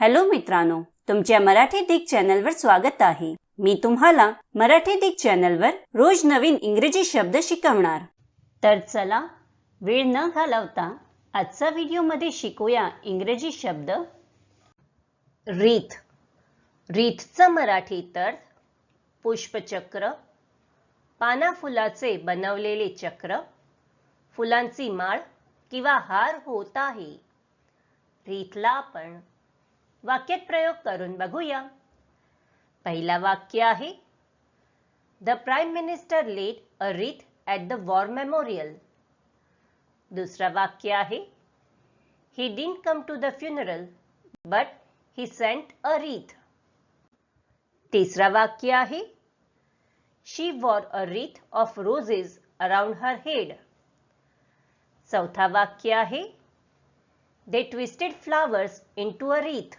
Hello मित्रांनो तुमच्या मराठी दिग चॅनलवर स्वागत आहे. मी तुम्हाला मराठी दिग चॅनलवर रोज नवीन इंग्रजी शब्द शिकवणार. तर चला वेळ न घालवता आजचा व्हिडिओमध्ये शिकूया इंग्रजी शब्द. रीत. रीतचं मराठी तर पुष्पचक्र पाना फुलाचे बनवलेले चक्र फुलांची माळ किंवा हार होत आहे. रीतला आपण वाक्यात प्रयोग करून बघूया. पहिला वाक्य आहे the prime minister laid a wreath at the war memorial दुसरा वाक्य आहे he didn't come to the funeral but he sent a wreath तिसरा वाक्य आहे she wore a wreath of roses around her head चौथा वाक्य आहे they twisted flowers into a wreath